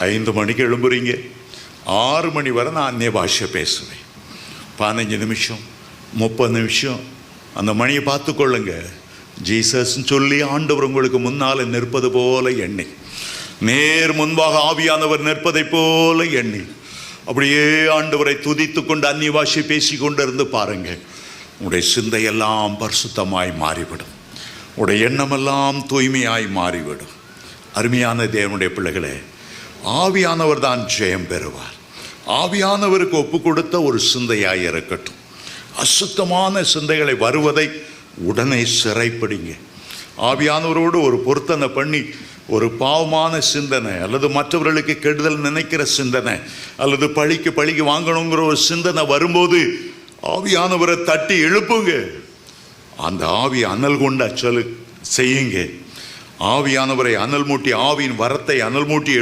ஐந்து மணிக்கு எழும்புறீங்க. ஆறு மணி வரை நான் அந்நிய பாஷை பேசுவேன். பதினஞ்சு நிமிஷம் முப்பது நிமிஷம் அந்த மணியை பார்த்து கொள்ளுங்க ஜீசஸ்ன்னு சொல்லி ஆண்டவர் உங்களுக்கு முன்னால் நிற்பது போல எண்ணி. நேர் முன்பாக ஆவியானவர் நிற்பதைப் போல எண்ணி. அப்படியே ஆண்டவரை துதித்து கொண்டு அந்நிய பாஷை பேசி கொண்டிருந்து பாருங்க. உங்களுடைய சிந்தையெல்லாம் பரிசுத்தமாய் மாறிவிடும். உடைய எண்ணமெல்லாம் தூய்மையாய் மாறிவிடும். அருமையான தேவனுடைய பிள்ளைகளே ஆவியானவர் தான் ஜெயம் பெறுவார். ஆவியானவருக்கு ஒப்பு கொடுத்த ஒரு சிந்தையாக இருக்கட்டும். அசுத்தமான சிந்தைகளை வருவதை உடனே சிறைப்பிடிங்க. ஆவியானவரோடு ஒரு பொருத்தனை பண்ணி ஒரு பாவமான சிந்தனை அல்லது மற்றவர்களுக்கு கெடுதல் நினைக்கிற சிந்தனை அல்லது பழிக்கு பழிக்கு வாங்கணுங்கிற ஒரு சிந்தனை வரும்போது ஆவியானவரை தட்டி எழுப்புங்க. அந்த ஆவி அனல் கொண்ட செய்யுங்க. ஆவியானவரை அனல் மூட்டி ஆவியின் வரத்தை அனல் மூட்டி